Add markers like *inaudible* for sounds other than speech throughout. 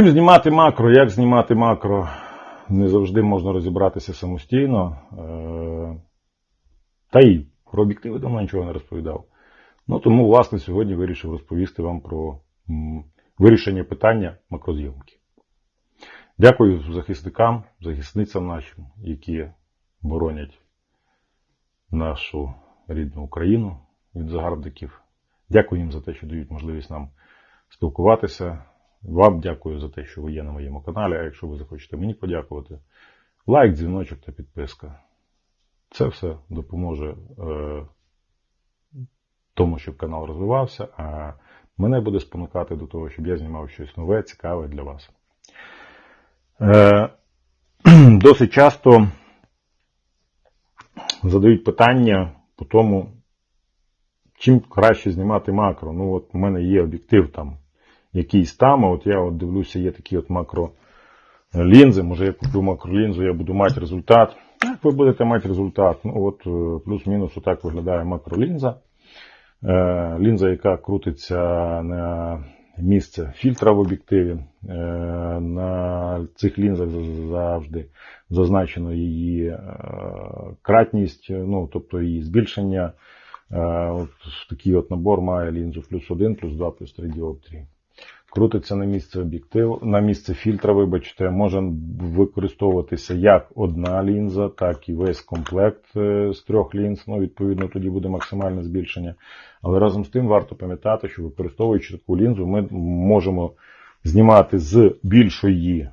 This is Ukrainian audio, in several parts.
Чим знімати макро, як знімати макро, не завжди можна розібратися самостійно. Е, Та й про об'єктиви давно нічого не розповідав. Ну тому, власне, сьогодні вирішив розповісти вам про вирішення питання макрозйомки. Дякую захисникам, захисницям нашим, які боронять нашу рідну Україну від загарбників. Дякую їм за те, що дають можливість нам спілкуватися. Вам дякую за те, що ви є на моєму каналі. А якщо ви захочете мені подякувати, лайк, дзвіночок та підписка. Це все допоможе е, тому, щоб канал розвивався, а мене буде спонукати до того, щоб я знімав щось нове, цікаве для вас. Е, *clears throat* досить часто задають питання по тому, чим краще знімати макро. Ну, от у мене є об'єктив там якийсь там, а от я от дивлюся, є такі от макро лінзи. Може, я куплю макролінзу, я буду мати результат. Як ви будете мати результат? Ну, от е, плюс-мінус отак виглядає макролінза. Е, Лінза, яка крутиться на місце фільтра в об'єктиві. Е, На цих лінзах завжди зазначено її кратність, ну, тобто її збільшення. От такий от набор має лінзу плюс 1, плюс 2, плюс 3 діоптрії. Крутиться на місце об'єктив, на місце фільтра, вибачте, може використовуватися як одна лінза, так і весь комплект е, з трьох лінз. Ну, відповідно, тоді буде максимальне збільшення. Але разом з тим варто пам'ятати, що використовуючи таку лінзу, ми можемо знімати з більшої,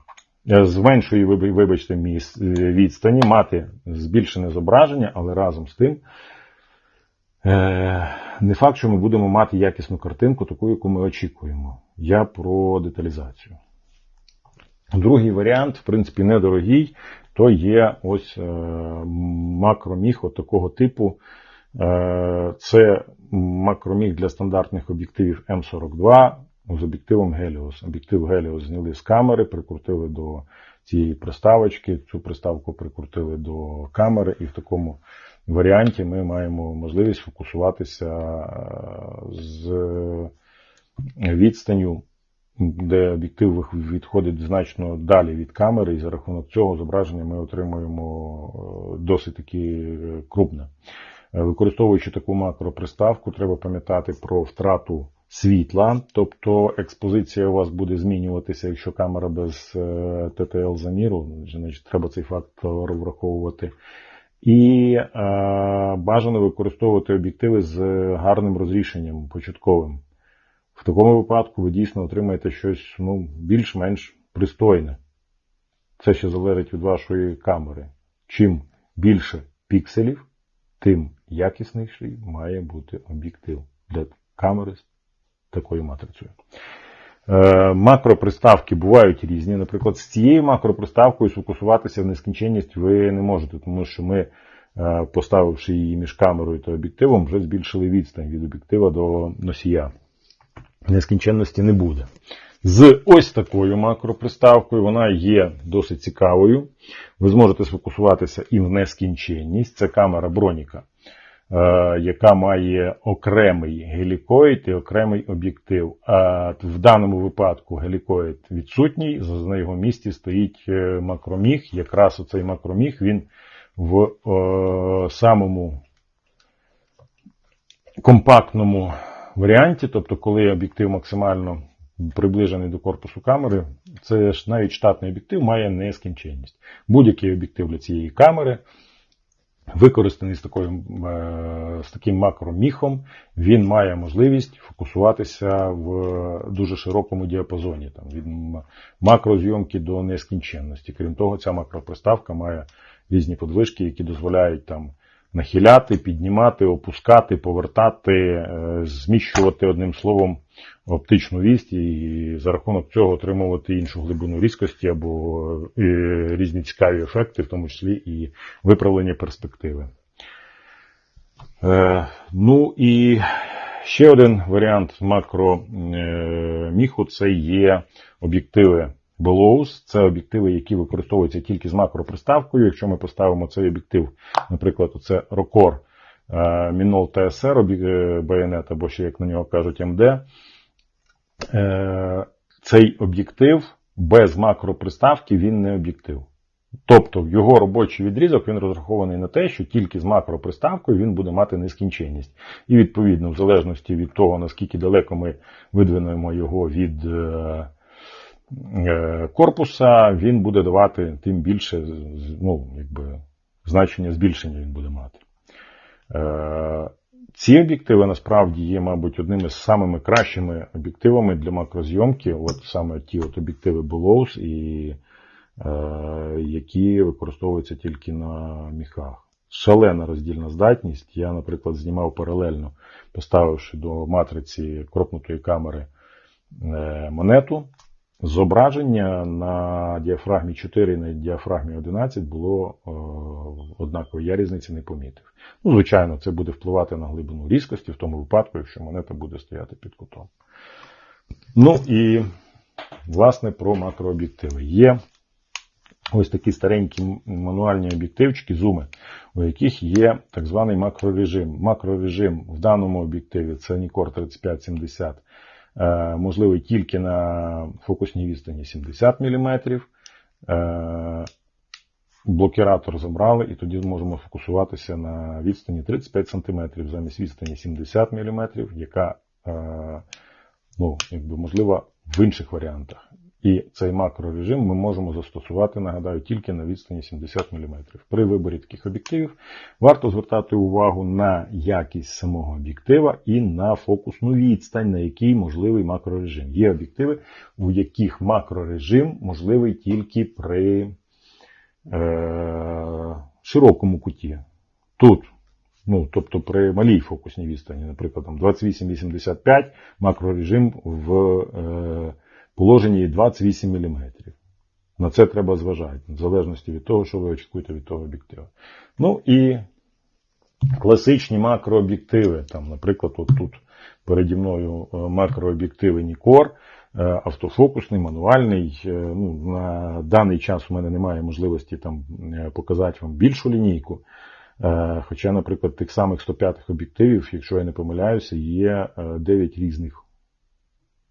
е, з меншої, вибачте, е, відстані, мати збільшене зображення, але разом з тим. Е, Не факт, що ми будемо мати якісну картинку, таку, яку ми очікуємо. Я про деталізацію. Другий варіант, в принципі, недорогий, то є ось е, макроміг такого типу. Е, Це макроміг для стандартних об'єктивів М42 з об'єктивом Helios. Об'єктив Helios зняли з камери, прикрутили до цієї приставочки. Цю приставку прикрутили до камери, і в такому варіанті ми маємо можливість фокусуватися е, з відстанню, де об'єктив відходить значно далі від камери, і за рахунок цього зображення ми отримуємо е, досить таки е, крупне. Е, Використовуючи таку макроприставку, треба пам'ятати про втрату світла, тобто експозиція у вас буде змінюватися, якщо камера без е, ТТЛ заміру, значить треба цей фактор враховувати. І е, бажано використовувати об'єктиви з гарним розрішенням початковим. В такому випадку ви дійсно отримаєте щось ну, більш-менш пристойне. Це ще залежить від вашої камери. Чим більше пікселів, тим якісніший має бути об'єктив для камери з такою матрицею. Е, Макроприставки бувають різні. Наприклад, з цією макроприставкою сфокусуватися в нескінченність ви не можете, тому що ми, е, поставивши її між камерою та об'єктивом, вже збільшили відстань від об'єктива до носія. Нескінченності не буде. З ось такою макроприставкою вона є досить цікавою. Ви зможете сфокусуватися і в нескінченність. Це камера Броніка, яка має окремий гелікоїд і окремий об'єктив. А в даному випадку гелікоїд відсутній, на його місці стоїть е, макроміг. Якраз оцей макроміг він в е, самому компактному варіанті, тобто, коли об'єктив максимально приближений до корпусу камери, це ж навіть штатний об'єктив має нескінченність. Будь-який об'єктив для цієї камери, використаний з, такою, е, з таким макроміхом, він має можливість фокусуватися в дуже широкому діапазоні, там, від макрозйомки до нескінченності. Крім того, ця макроприставка має різні подвижки, які дозволяють там нахиляти, піднімати, опускати, повертати, е, зміщувати одним словом оптичну вість і за рахунок цього отримувати іншу глибину різкості або е, різні цікаві ефекти, в тому числі і виправлення перспективи. Е, Ну і ще один варіант макроміху це є об'єктиви Bellows. Це об'єктиви, які використовуються тільки з макроприставкою. Якщо ми поставимо цей об'єктив, наприклад, це Rocor Minol TSR об'є- байонет, або ще, як на нього кажуть, МД. Е, Цей об'єктив без макроприставки він не об'єктив. Тобто його робочий відрізок він розрахований на те, що тільки з макроприставкою він буде мати нескінченність. І відповідно, в залежності від того, наскільки далеко ми видвинемо його від е, е, корпуса, він буде давати тим більше ну, якби, значення збільшення він буде мати. Е, ці об'єктиви насправді є, мабуть, одними з самими кращими об'єктивами для макрозйомки. От саме ті от об'єктиви Bellows, і, е, які використовуються тільки на міхах. Шалена роздільна здатність. Я, наприклад, знімав паралельно, поставивши до матриці кропнутої камери е, монету. Зображення на діафрагмі 4 і на діафрагмі 11 було е, однаково, я різниці не помітив. Ну, звичайно, це буде впливати на глибину різкості в тому випадку, якщо монета буде стояти під кутом. Ну і, власне, про макрооб'єктиви. Є ось такі старенькі мануальні об'єктивчики, зуми, у яких є так званий макрорежим. Макрорежим в даному об'єктиві це Nikkor 3570. Е, можливий тільки на фокусній відстані 70 мм. Е, блокіратор забрали, і тоді зможемо фокусуватися на відстані 35 см замість відстані 70 мм, яка е, ну, якби, можлива в інших варіантах. І цей макрорежим ми можемо застосувати, нагадаю, тільки на відстані 70 мм. При виборі таких об'єктивів варто звертати увагу на якість самого об'єктива і на фокусну відстань, на який можливий макрорежим. Є об'єктиви, у яких макрорежим можливий тільки при е, широкому куті. Тут, ну, тобто при малій фокусній відстані, наприклад, 28-85 макрорежим в. Е, положенні 28 мм. На це треба зважати, в залежності від того, що ви очікуєте від того об'єктива. Ну і класичні макрооб'єктиви, там, наприклад, от тут переді мною е, макрооб'єктиви Nikkor, е, автофокусний, мануальний. Е, ну, На даний час у мене немає можливості там показати вам більшу лінійку. Хоча, наприклад, тих самих 105 об'єктивів, якщо я не помиляюся, є 9 різних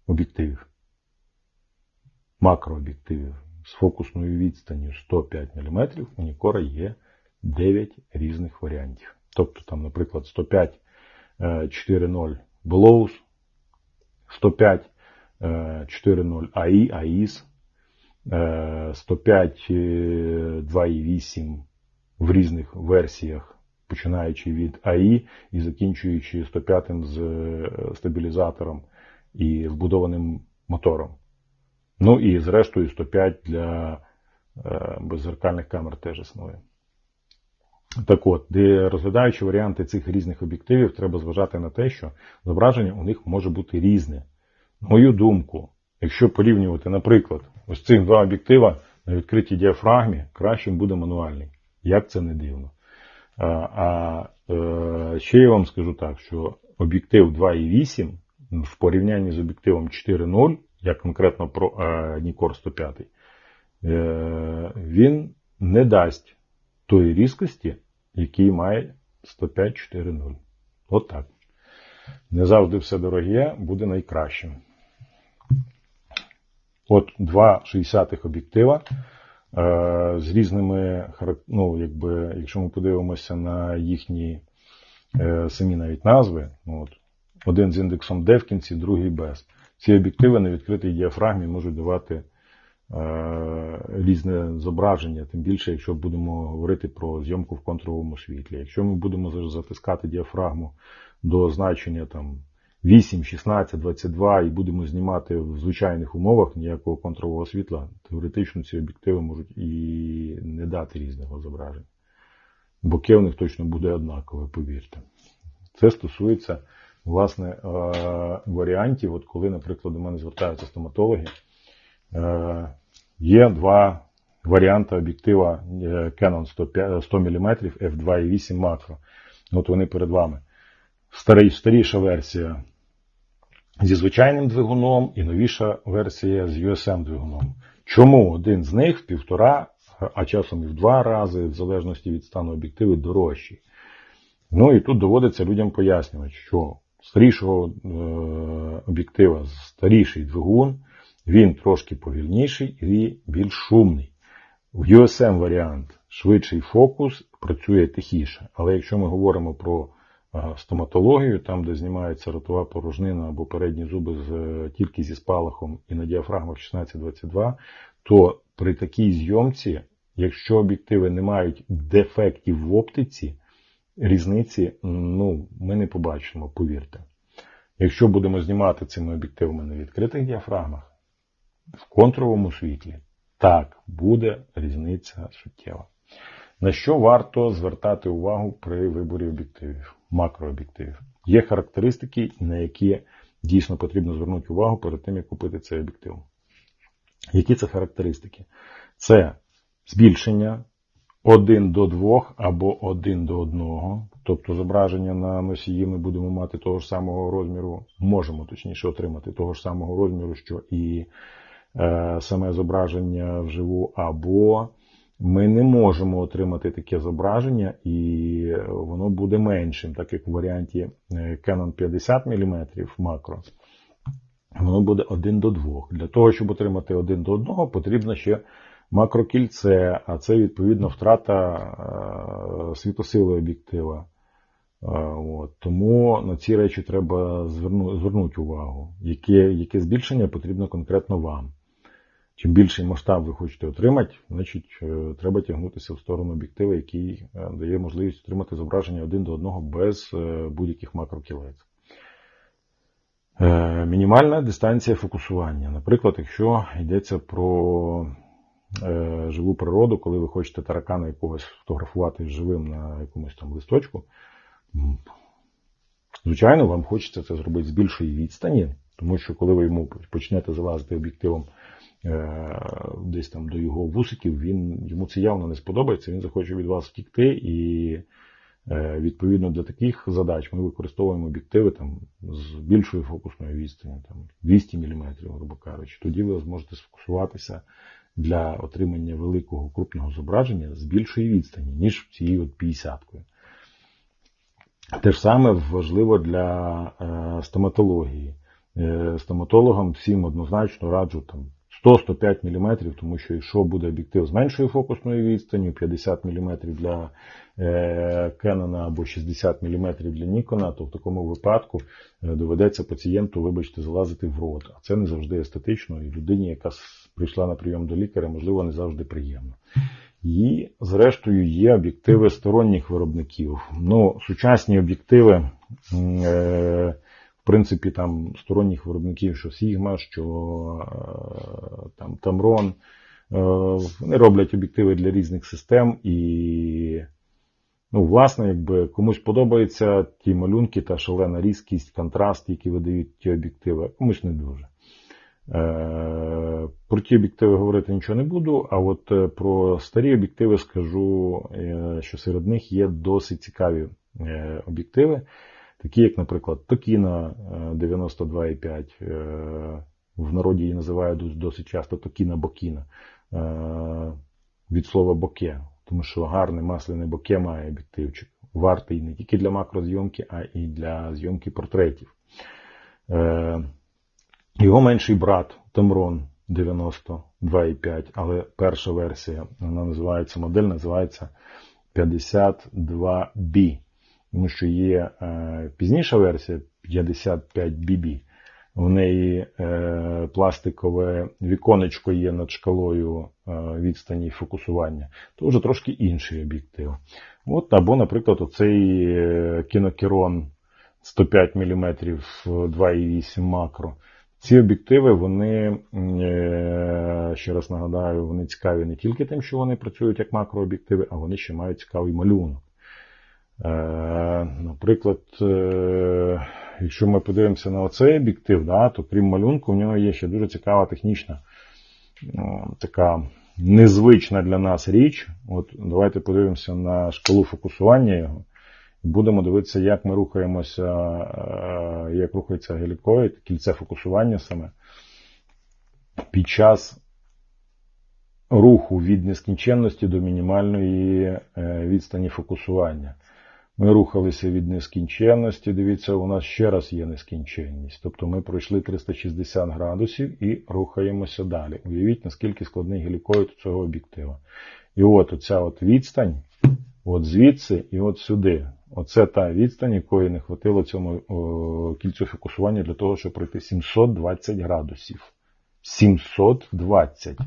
об'єктивів макрооб'єктивів з фокусною відстанню 105 мм у Нікора є 9 різних варіантів. Тобто, там, наприклад, 105 4.0 Bellows, 105 4.0 AI, AIS, 105 2.8 в різних версіях, починаючи від AI і закінчуючи 105 з е, стабілізатором і вбудованим мотором. Ну і зрештою 105 для е, беззеркальних камер теж існує. Так от, розглядаючи варіанти цих різних об'єктивів, треба зважати на те, що зображення у них може бути різне. На мою думку, якщо порівнювати, наприклад, ось цих два об'єктива на відкритій діафрагмі, кращим буде мануальний. Як це не дивно. А, а е, ще я вам скажу так, що об'єктив 2.8 в порівнянні з об'єктивом 4.0 я конкретно про е, Нікор 105, е, він не дасть тої різкості, який має 105.4.0. От так. Не завжди все дороге буде найкращим. От два 60-х об'єктива е, з різними ну, якби, якщо ми подивимося на їхні самі навіть назви, от, один з індексом D в кінці, другий без. Ці об'єктиви на відкритій діафрагмі можуть давати е, різне зображення, тим більше, якщо будемо говорити про зйомку в контровому світлі. Якщо ми будемо затискати діафрагму до значення там, 8, 16, 22 і будемо знімати в звичайних умовах ніякого контрового світла, теоретично ці об'єктиви можуть і не дати різного зображення. Боки у них точно буде однакове, повірте. Це стосується власне, е, варіантів, от коли, наприклад, до мене звертаються стоматологи, е, є два варіанти об'єктива е, Canon 100 мм f2.8 макро. От вони перед вами. Старіша версія зі звичайним двигуном і новіша версія з USM-двигуном. Чому один з них в півтора, а часом і в два рази, в залежності від стану об'єктиви, дорожчий? Ну і тут доводиться людям пояснювати, що старішого е, об'єктива старіший двигун, Він трошки повільніший і більш шумний. В USM варіант швидший фокус працює тихіше. Але якщо ми говоримо про стоматологію, там, де знімається ротова порожнина або передні зуби з, е, тільки зі спалахом і на діафрагмах 16-22, то при такій зйомці, якщо об'єктиви не мають дефектів в оптиці, різниці ну, ми не побачимо, повірте. Якщо будемо знімати цими об'єктивами на відкритих діафрагмах, в контровому світлі, так, буде різниця суттєва. На що варто звертати увагу при виборі об'єктивів, макрооб'єктивів? Є характеристики, на які дійсно потрібно звернути увагу перед тим, як купити цей об'єктив. Які це характеристики? Це збільшення 1 до 2 або 1 до 1, тобто зображення на носії ми будемо мати того ж самого розміру, можемо точніше отримати того ж самого розміру, що і е, саме зображення вживу, або ми не можемо отримати таке зображення, і воно буде меншим, так як в варіанті е, Canon 50 мм макро. Воно буде 1 до 2. Для того, щоб отримати 1 до 1, потрібно ще макрокільце, а це відповідно втрата е, світосили об'єктива. Е, от. Тому на ці речі треба звернути увагу, яке яке збільшення потрібно конкретно вам. Чим більший масштаб ви хочете отримати, значить е, треба тягнутися в сторону об'єктива, який дає можливість отримати зображення один до одного без будь-яких макрокілець. Мінімальна дистанція фокусування. Наприклад, якщо йдеться про Е, живу природу, коли ви хочете таракана якогось фотографувати живим на якомусь там листочку. Звичайно, вам хочеться це зробити з більшої відстані, тому що коли ви йому почнете залазити об'єктивом е, десь там до його вусиків, він, йому це явно не сподобається, він захоче від вас втікти. І е, відповідно для таких задач ми використовуємо об'єктиви там, з більшою фокусною відстані, там 200 мм, грубо кажучи. Тоді ви зможете сфокусуватися для отримання великого крупного зображення з більшої відстані, ніж цією от 50-кою. Те ж саме важливо для е, стоматології. Е, стоматологам всім однозначно раджу там 100-105 мм, тому що якщо буде об'єктив з меншою фокусною відстанню, 50 мм для е, Canon або 60 мм для Nikon, то в такому випадку е, доведеться пацієнту, вибачте, залазити в рот. А це не завжди естетично, і людині, яка прийшла на прийом до лікаря, можливо, не завжди приємно. І, зрештою, є об'єктиви сторонніх виробників. Ну, Сучасні об'єктиви. Е, принципі, там сторонніх виробників, що Sigma, що е, там Tamron, е, вони роблять об'єктиви для різних систем і, ну, власне, якби комусь подобаються ті малюнки та шалена різкість, контраст, які видають ті об'єктиви, комусь не дуже. Е, про ті об'єктиви говорити нічого не буду, а от про старі об'єктиви скажу, що серед них є досить цікаві об'єктиви такі як, наприклад, Токіна 92,5. Е, е, в народі її називають досить часто Токіна Бокіна е, від слова боке, тому що гарне масляне боке має об'єктивчик. Вартий не тільки для макрозйомки, а і для зйомки портретів. Його менший брат Темрон 92,5, але перша версія, вона називається модель, називається 52B тому що є е, пізніша версія 55BB. В неї е, пластикове віконечко є над шкалою е, відстані фокусування, то вже трошки інший об'єктив. От, Або, наприклад, оцей кінокерон 105 мм 2,8 макро. Ці об'єктиви, вони, ще раз нагадаю, вони цікаві не тільки тим, що вони працюють як макрооб'єктиви, а вони ще мають цікавий малюнок. Е, наприклад, е, якщо ми подивимося на оцей об'єктив, да, то крім малюнку, в нього є ще дуже цікава технічна, така незвична для нас річ. От Давайте подивимося на шкалу фокусування його. Будемо дивитися, як ми рухаємося, е, як рухається гелікоїд, кільце фокусування саме. Під час руху від нескінченності до мінімальної відстані фокусування. Ми рухалися від нескінченності. Дивіться, у нас ще раз є нескінченність. Тобто ми пройшли 360 градусів і рухаємося далі. Уявіть, наскільки складний гелікоїд у цього об'єктива. І от оця от відстань, от звідси і от сюди. Оце та відстань, якої не хватило цьому о, кільцю фокусування для того, щоб пройти 720 градусів. 720.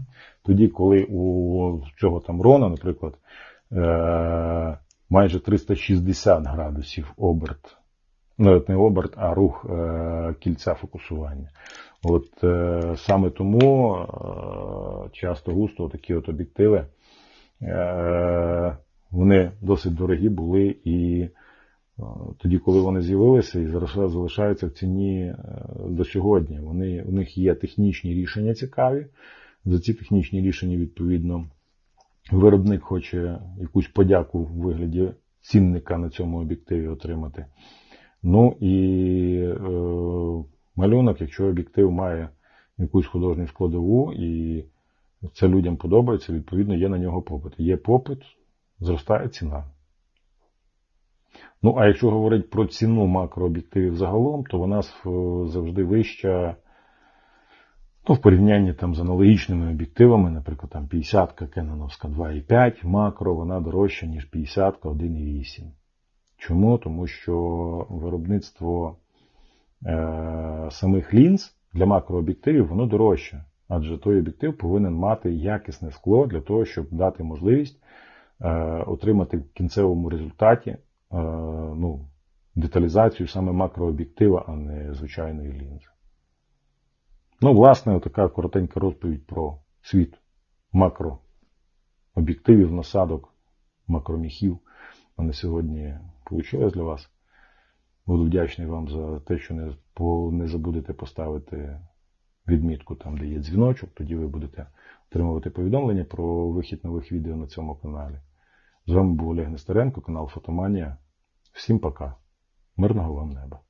Тоді, коли у цього там Рона, наприклад, е- майже 360 градусів оберт. Ну, не оберт, а рух е- кільця фокусування. От е- саме тому е- часто густо такі от об'єктиви. Е- вони досить дорогі були і тоді, коли вони з'явилися і зараз залишаються в ціні до сьогодні. Вони, У них є технічні рішення цікаві. За ці технічні рішення, відповідно, виробник хоче якусь подяку в вигляді цінника на цьому об'єктиві отримати. Ну і е, малюнок, якщо об'єктив має якусь художню складову, і це людям подобається, відповідно, є на нього попит. Є попит, зростає ціна. Ну, а якщо говорити про ціну макрооб'єктивів загалом, то вона завжди вища ну, в порівнянні там, з аналогічними об'єктивами, наприклад, там 50-ка Кеноновська 2,5 макро, вона дорожча, ніж 50-ка 1,8. Чому? Тому що виробництво е, самих лінз для макрооб'єктивів воно дорожче. Адже той об'єктив повинен мати якісне скло для того, щоб дати можливість отримати в кінцевому результаті Е, ну, деталізацію саме макрооб'єктива, а не звичайної лінзи. Ну, власне, така коротенька розповідь про світ макрооб'єктивів, насадок, макроміхів. На сьогодні вийшло для вас. Буду вдячний вам за те, що не, не забудете поставити відмітку там, де є дзвіночок, тоді ви будете отримувати повідомлення про вихід нових відео на цьому каналі. З вами був Олег Нестеренко, канал Фотоманія. Всім пока. Мирного вам неба.